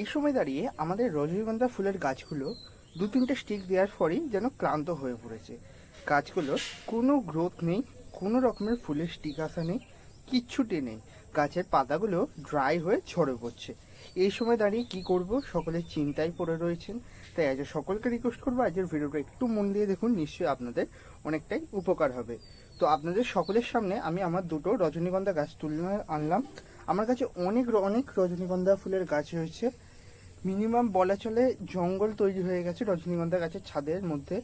এই সময় দাঁড়িয়ে আমাদের রজনীগন্ধা ফুলের গাছগুলো দু তিনটে স্টিক দেওয়ার পরেই যেন ক্লান্ত হয়ে পড়েছে। গাছগুলো কোনো গ্রোথ নেই, কোনো রকমের ফুলের স্টিক আসা নেই, কিচ্ছুটি নেই। গাছের পাতাগুলো ড্রাই হয়ে ঝরে পড়ছে। এই সময় দাঁড়িয়ে কি করব? সকলে চিন্তায় পড়ে রয়েছেন। তাই আজ সকলকে রিকোয়েস্ট করব, আজকের ভিডিওটা একটু মন দিয়ে দেখুন, নিশ্চয়ই আপনাদের অনেকটাই উপকার হবে। তো আপনাদের সকলের সামনে আমি আমার দুটো রজনীগন্ধা গাছ তুলে আনলাম। আমার কাছে অনেক অনেক রজনীগন্ধা ফুলের গাছ রয়েছে। মিনিমাম বলা চলে জঙ্গল তৈরি হয়ে গেছে রজনীগন্ধা গাছের ছাদের মধ্যে।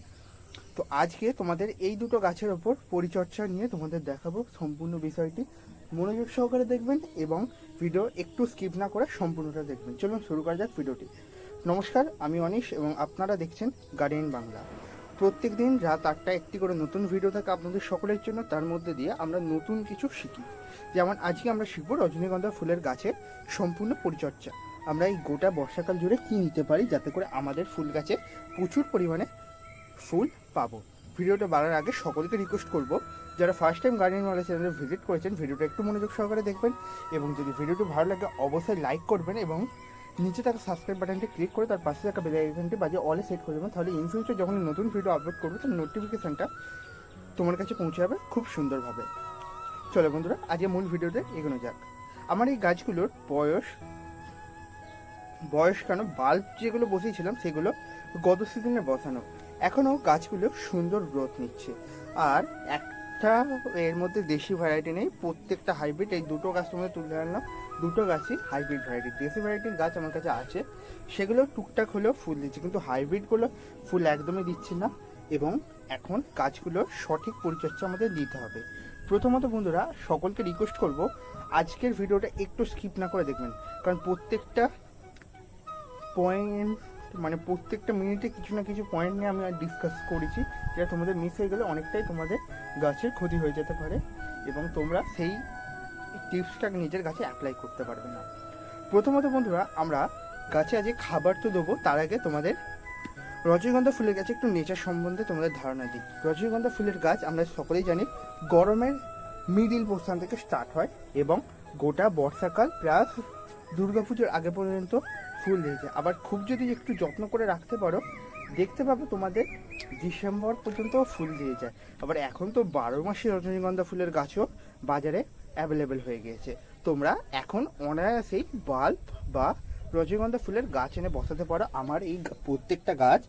তো আজকে তোমাদের এই দুটো গাছের ওপর পরিচর্যা নিয়ে তোমাদের দেখাবো সম্পূর্ণ বিষয়টি। মনোযোগ সহকারে দেখবেন এবং ভিডিও একটু স্কিপ না করে সম্পূর্ণটা দেখবেন। চলুন শুরু করা যাক ভিডিওটি। নমস্কার, আমি অনিশ এবং আপনারা দেখছেন গার্ডেন বাংলা। প্রত্যেক দিন রাত আটটা একটি করে নতুন ভিডিও থাকে আপনাদের সকলের জন্য। তার মধ্যে দিয়ে আমরা নতুন কিছু শিখি। যেমন আজকে আমরা শিখব রজনীগন্ধা ফুলের গাছের সম্পূর্ণ পরিচর্যা। আমরা এই গোটা বর্ষাকাল জুড়ে কি নিতে পারি যাতে করে আমাদের ফুল গাছে প্রচুর পরিমাণে ফুল পাবো? ভিডিওটা বাড়ার আগে সকলকে রিকোয়েস্ট করব, যারা ফার্স্ট টাইম গার্ডেন ওয়ালা চ্যানেলে ভিজিট করেছেন ভিডিওটা একটু মনোযোগ সহকারে দেখবেন এবং যদি ভিডিওটি ভালো লাগে অবশ্যই লাইক করবেন এবং নিচে থাকা সাবস্ক্রাইব বাটনটি ক্লিক করে তার পাশে থাকা বেল আইকনটি বাজে অলে সেট করে দেবেন। তাহলে ইন ফিউচার যখন নতুন ভিডিও আপলোড করব, তার নোটিফিকেশনটা তোমার কাছে পৌঁছে যাবে খুব সুন্দরভাবে। চলো বন্ধুরা, আজকে মূল ভিডিওতে এগোনো যাক। আমার এই গাছগুলোর বয়স বয়স কেন? বাল্ব যেগুলো বসিয়েছিলাম, সেগুলো গত সিজনে বসানো। এখনও গাছগুলো সুন্দর গ্রোথ নিচ্ছে। আর একটা এর মধ্যে দেশি ভ্যারাইটি নেই, প্রত্যেকটা হাইব্রিড এই দুটো গাছ তোমাদের তুলে আনলাম। দুটো গাছই হাইব্রিড ভ্যারাইটি দেশি ভ্যারাইটির গাছ আমার কাছে আছে। সেগুলো টুকটাক হলেও ফুল দিচ্ছে, কিন্তু হাইব্রিডগুলো ফুল একদমই দিচ্ছে না এবং এখন গাছগুলোর সঠিক পরিচর্যা আমাদের দিতে হবে। প্রথমত বন্ধুরা, সকলকে রিকোয়েস্ট করব, আজকের ভিডিওটা একটু স্কিপ না করে দেখবেন, কারণ প্রত্যেকটা পয়েন্ট মানে প্রত্যেকটা মিনিটে কিছু না কিছু পয়েন্ট নিয়ে আমি ডিসকাস করেছি, যেটা তোমাদের মিস হয়ে গেলে অনেকটাই তোমাদের গাছের ক্ষতি হয়ে যেতে পারে এবং তোমরা সেই টিপসটাকে নিজের গাছে অ্যাপ্লাই করতে পারবে না। প্রথমত বন্ধুরা, আমরা গাছে আজকে খাবার তো দেবো, তার আগে তোমাদের রজনীগন্ধা ফুলের গাছে একটু নেচার সম্বন্ধে তোমাদের ধারণা দিই। রজনীগন্ধা ফুলের গাছ আমরা সকলেই জানি গরমের মিডিল পোর্শন থেকে স্টার্ট হয় এবং গোটা বর্ষাকাল প্লাস দুর্গাপুজোর আগে পর্যন্ত ফুল দিয়েছে আবার খুব যদি একটু যত্ন করে রাখতে পারো, দেখতে পাবো তোমাদের ডিসেম্বর পর্যন্ত ফুল দিয়ে যায় আবার এখন তো বারো মাসে রজনীগন্ধা ফুলের গাছও বাজারে অ্যাভেলেবেল হয়ে গিয়েছে। তোমরা এখন অনায়াসেই বাল্ব বা রজনীগন্ধা ফুলের গাছ এনে বসাতে পারো। আমার এই প্রত্যেকটা গাছ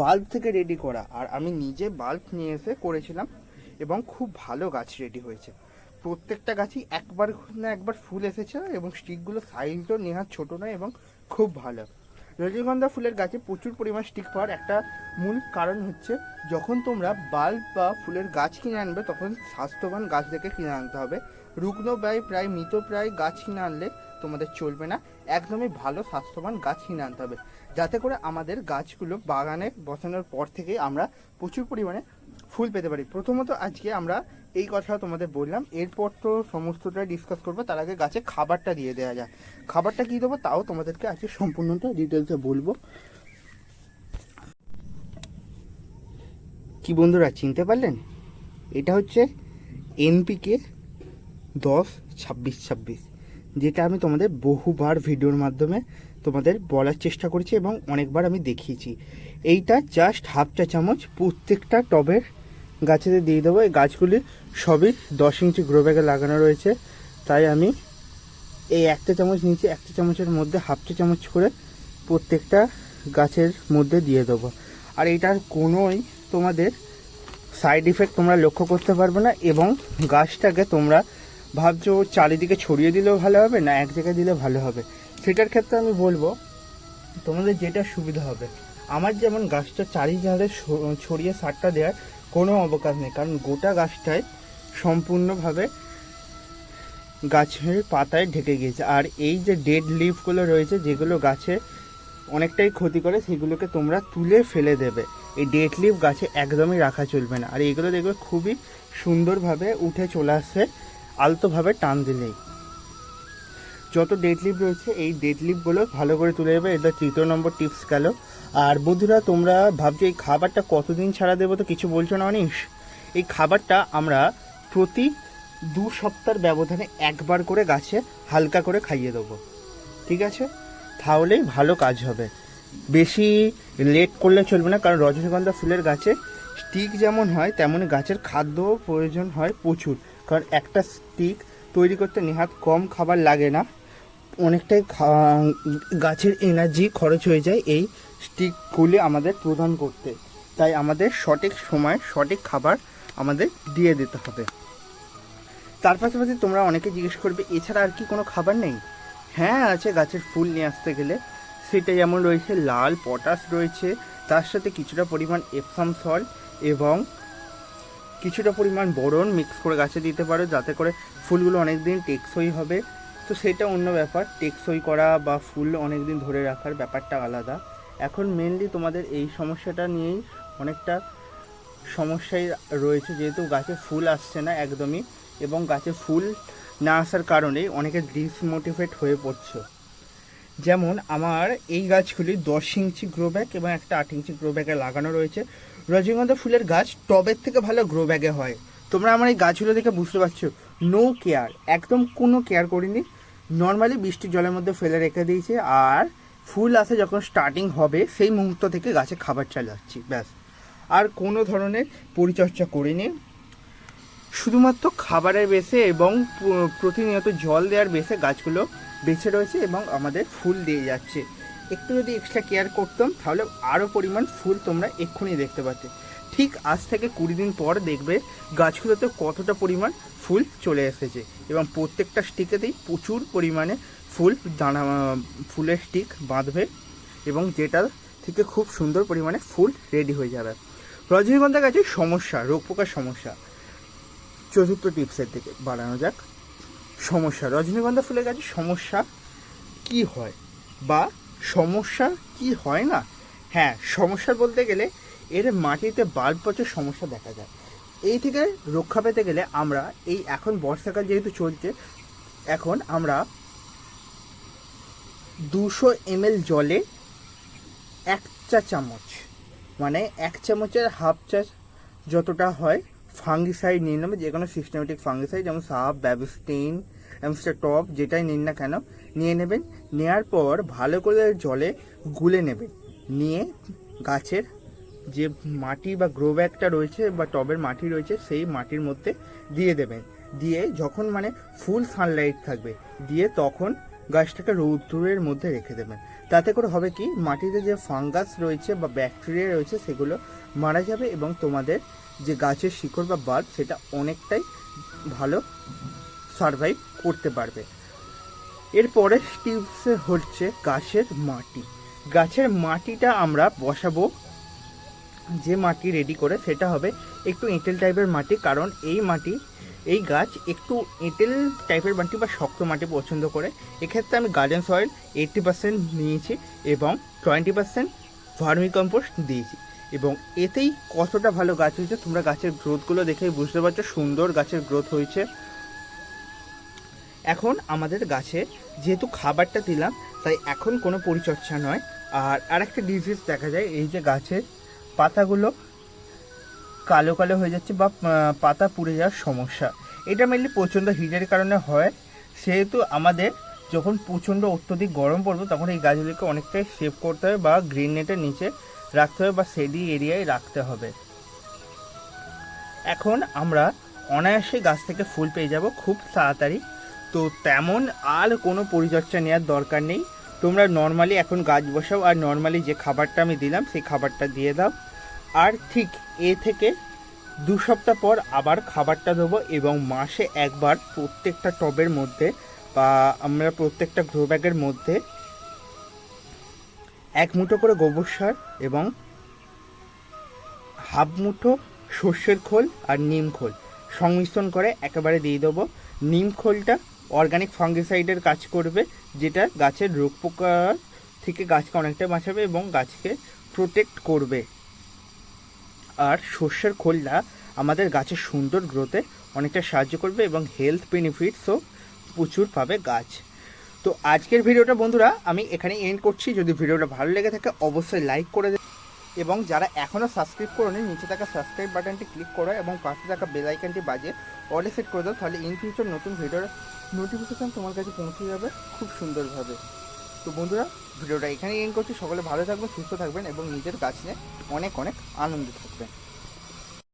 বাল্ব থেকে রেডি করা। আর আমি নিজে বাল্ব নিয়ে এসে করেছিলাম এবং খুব ভালো গাছ রেডি হয়েছে। প্রত্যেকটা গাছই একবার না একবার ফুল এসেছে এবং স্টিকগুলো সাইজও নেহাত ছোট নয় এবং খুব ভালো। রজনীগন্ধা ফুলের গাছে প্রচুর পরিমাণ স্টিক পাওয়ার একটা মূল কারণ হচ্ছে যখন তোমরা বাল্ব বা ফুলের গাছ কিনে আনবে, তখন স্বাস্থ্যবান গাছ দেখে কিনে আনতে হবে। রুগ্ন ব্যয় প্রায় মৃত প্রায় গাছ কিনে আনলে তোমাদের চলবে না। একদমই ভালো, স্বাস্থ্যবান গাছ কিনে আনতে হবে। যাতে করে আমাদের গাছগুলো বাগানে বসানোর পর থেকে আমরা প্রচুর পরিমাণে ফুল পেতে পারি। প্রথমত আজকে আমরা এই কথা তোমাদের বললাম। এরপর তো সমস্তটা ডিসকাস করব। তার আগে গাছে খাবারটা দিয়ে দেওয়া যায় খাবারটা কী দেবো তাও তোমাদেরকে আজকে সম্পূর্ণটা ডিটেলসে বলব। কি বন্ধুরা, চিনতে পারলেন? এটা হচ্ছে এনপিকে দশ ছাব্বিশ ছাব্বিশ, যেটা আমি তোমাদের বহুবার ভিডিওর মাধ্যমে তোমাদের বলার চেষ্টা করেছি এবং অনেকবার আমি দেখিয়েছি। এইটা জাস্ট হাফ চা চামচ প্রত্যেকটা টবের গাছেতে দিয়ে দেবো। এই গাছগুলি সবই দশ ইঞ্চি গ্রো ব্যাগে লাগানো রয়েছে। তাই আমি এই একটা চামচ নিচে একটা চামচের মধ্যে হাফটা চামচ করে প্রত্যেকটা গাছের মধ্যে দিয়ে দেবো। আর এটার কোনোই তোমাদের সাইড ইফেক্ট তোমরা লক্ষ্য করতে পারবে না এবং গাছটাকে তোমরা ভাবছ চারিদিকে ছড়িয়ে দিলেও ভালো হবে না এক জায়গায় দিলে ভালো হবে। সেটার ক্ষেত্রে আমি বলব, তোমাদের যেটা সুবিধা হবে, আমার যেমন গাছটা চারিধারে ছড়িয়ে সারটা দেওয়ার কোনো অবকাশ নেই, কারণ গোটা গাছটায় সম্পূর্ণভাবে গাছের পাতায় ঢেকে গিয়েছে। আর এই যে ডেড লিফগুলো রয়েছে, যেগুলো গাছে অনেকটাই ক্ষতি করে, সেগুলোকে তোমরা তুলে ফেলে দেবে। এই ডেড লিফ গাছে একদমই রাখা চলবে না। আর এইগুলো দেখবে খুবই সুন্দরভাবে উঠে চলে আসছে, আলতোভাবে টান দিলেই। যত ডেড লিফ রয়েছে, এই ডেড লিফগুলো ভালো করে তুলে দেবে এটা তৃতীয় নম্বর টিপস গেল। আর বন্ধুরা, তোমরা ভাবছ এই খাবারটা কতদিন ছাড়া দেবো তো কিছু বলছো না, অনিশ? এই খাবারটা আমরা প্রতি দু সপ্তাহের ব্যবধানে একবার করে গাছে হালকা করে খাইয়ে দেবো। ঠিক আছে? তাহলেই ভালো কাজ হবে। বেশি লেট করলে চলবে না, কারণ রজনীগন্ধা ফুলের গাছে স্টিক যেমন হয় তেমনই গাছের খাদ্যও প্রয়োজন হয় প্রচুর। কারণ একটা স্টিক তৈরি করতে নেহাত কম খাবার লাগে না। অনেকটাই গাছের এনার্জি খরচ হয়ে যায় এই স্টিকগুলি আমাদের প্রদান করতে। তাই আমাদের সঠিক সময়, সঠিক খাবার আমাদের দিয়ে দিতে হবে। তার পাশাপাশি তোমরা অনেকে জিজ্ঞেস করবে, এছাড়া আর কি কোনো খাবার নেই? হ্যাঁ আছে গাছের ফুল নিয়ে আসতে গেলে। সেটা যেমন রয়েছে লাল পটাশ রয়েছে, তার সাথে কিছুটা পরিমাণ এপসাম সল এবং কিছুটা পরিমাণ বোরন মিক্স করে গাছে দিতে পারো, যাতে করে ফুলগুলো অনেক দিন টেকসই হবে। তো সেটা অন্য ব্যাপার। টেকসই করা বা ফুল অনেক দিন ধরে রাখার ব্যাপারটা আলাদা। এখন মেনলি তোমাদের এই সমস্যাটা নিয়েই অনেকটা সমস্যাই রয়েছে, যেহেতু গাছে ফুল আসছে না একদমই এবং গাছে ফুল না আসার কারণে অনেকে ডিসমোটিভেট হয়ে পড়ছে। যেমন আমার এই গাছগুলি দশ ইঞ্চি গ্রো ব্যাগ এবং একটা আট ইঞ্চি গ্রো ব্যাগে লাগানো রয়েছে। রজনীগন্ধা ফুলের গাছ টবের থেকে ভালো গ্রো ব্যাগে হয়। তোমরা আমার এই গাছগুলো দেখে বুঝতে পারছ নো কেয়ার একদম কোনো কেয়ার করিনি। নর্মালি বৃষ্টির জলের মধ্যে ফেলে রেখে দিয়েছে, আর ফুল আসে যখন স্টার্টিং হবে, সেই মুহূর্ত থেকে গাছে খাবার চালাচ্ছি, ব্যাস। আর কোনো ধরনের পরিচর্যা করিনি। শুধুমাত্র খাবারের বেসে এবং প্রতিনিয়ত জল দেওয়ার বেসে গাছগুলো বেঁচে রয়েছে এবং আমাদের ফুল দিয়ে যাচ্ছে। একটু যদি এক্সট্রা কেয়ার করতাম, তাহলে আরও পরিমাণ ফুল তোমরা এক্ষুনি দেখতে পাচ্ছ ঠিক আজ থেকে কুড়ি দিন পর দেখবে গাছগুলোতে কতটা পরিমাণ ফুল চলে এসেছে এবং প্রত্যেকটা স্টিকেতেই প্রচুর পরিমাণে ফুল দানা, ফুলের স্টিক বাঁধবে এবং যেটা থেকে খুব সুন্দর পরিমাণে ফুল রেডি হয়ে যাবে। রজনীগন্ধা গাছের সমস্যা, রোগ পোকার সমস্যা। চতুর্থ টিপসের দিকে বাড়ানো যাক। সমস্যা, রজনীগন্ধা ফুলের গাছে সমস্যা কি হয় বা সমস্যা কি হয় না? হ্যাঁ সমস্যা বলতে গেলে এর মাটিতে বাল্ব পচের সমস্যা দেখা যায়। এই থেকে রক্ষা পেতে গেলে আমরা এই এখন বর্ষাকাল যেহেতু চলছে, এখন আমরা দুশো এমএল জলে এক চা চামচ মানে এক চামচের হাফ চা যতটা হয় ফাঙ্গিসাইড নিয়ে নেবে যে কোনো সিস্টেমেটিক ফাঙ্গিসাইড যেমন সাপ ব্যাবিস্টিন অ্যামস্টার টপ যেটাই নিন না কেন, নিয়ে নেবেন। নেওয়ার পর ভালো করে জলে গুলে নেবেন, নিয়ে গাছের যে মাটি বা গ্রো ব্যাগটা রয়েছে বা টবের মাটি রয়েছে, সেই মাটির মধ্যে দিয়ে দেবেন। দিয়ে যখন মানে ফুল সানলাইট থাকবে, দিয়ে তখন গাছটাকে রৌদ্রের মধ্যে রেখে দেবেন। তাতে করে হবে কি, মাটিতে যে ফাঙ্গাস রয়েছে বা ব্যাকটেরিয়া রয়েছে, সেগুলো মারা যাবে এবং তোমাদের যে গাছের শিকড় বা বাল্ব সেটা অনেকটাই ভালো সারভাইভ করতে পারবে। এরপরে টিপস হচ্ছে গাছের মাটি। গাছের মাটিটা আমরা বসাবো যে মাটি রেডি করে সেটা হবে একটু এঁটেল টাইপের মাটি, কারণ এই মাটি, এই গাছ একটু এঁটেল টাইপের মাটি বা শক্ত মাটি পছন্দ করে। এক্ষেত্রে আমি গার্ডেন সয়েল এইট্টি পার্সেন্ট নিয়েছি এবং টোয়েন্টি পার্সেন্ট ভার্মি কম্পোস্ট দিয়েছি। এবং এতেই কতটা ভালো গাছ হয়েছে, তোমরা গাছের গ্রোথগুলো দেখেই বুঝতে পারছ, সুন্দর গাছের গ্রোথ হয়েছে। এখন আমাদের গাছে যেহেতু খাবারটা দিলাম, তাই এখন কোনো পরিচর্যা নয়। আর আরেকটা ডিজিজ দেখা যায়, এই যে গাছের পাতাগুলো কালো কালো হয়ে যাচ্ছে বা পাতা পুড়ে যাওয়ার সমস্যা। এটা মেনলি প্রচণ্ড হিটের কারণে হয়। সেহেতু আমাদের যখন প্রচণ্ড অত্যধিক গরম পড়বে, তখন এই গাছগুলিকে অনেকটাই সেভ করতে হবে বা গ্রিন নেটের নিচে রাখতে হবে বা সেডি এরিয়ায় রাখতে হবে। এখন আমরা অনায়াসে গাছ থেকে ফুল পেয়ে যাব খুব তাড়াতাড়ি। তো তেমন আর কোনো পরিচর্যা নেওয়ার দরকার নেই। তোমরা নর্মালি এখন গাছ বসাও আর নর্মালি যে খাবারটা আমি দিলাম, সেই খাবারটা দিয়ে দাও। আর ঠিক এ থেকে দু সপ্তাহ পর আবার খাবারটা দেবো এবং মাসে একবার প্রত্যেকটা টবের মধ্যে বা আমরা প্রত্যেকটা গ্রো ব্যাগের মধ্যে এক মুঠো করে গোবর সার এবং হাফ মুঠো সর্ষের খোল আর নিম খোল সংমিশ্রণ করে একেবারে দিয়ে দেবো। নিম খোলটা অর্গানিক ফাঙ্গিসাইডের কাজ করবে, যেটা গাছের রোগ পোকা থেকে গাছকে অনেকটা বাঁচাবে এবং গাছকে প্রোটেক্ট করবে। আর সর্ষের খোলটা আমাদের গাছের সুন্দর গ্রোথে অনেকটা সাহায্য করবে এবং হেলথ বেনিফিটসও প্রচুর পাবে গাছ। তো আজকের ভিডিওটা বন্ধুরা, আমি এখানে এন্ড করছি। যদি ভিডিওটা ভালো লেগে থাকে, অবশ্যই লাইক করে দেবে এবং যারা এখনও সাবস্ক্রাইব করোনি, নিচে থাকা সাবস্ক্রাইব বাটনটি ক্লিক করো এবং পাশে থাকা বেল আইকনটি বাজে অলে সেট করে দাও, তাহলে ইন ফিউচার নতুন ভিডিওর নোটিফিকেশান তোমার কাছে পৌঁছে যাবে খুব সুন্দরভাবে। তো বন্ধুরা ভিডিওটা এখানেই এন করছি। সকলে ভালো থাকবেন, সুস্থ থাকবেন এবং নিজের গাছ নিয়ে অনেক অনেক আনন্দ থাকবেন।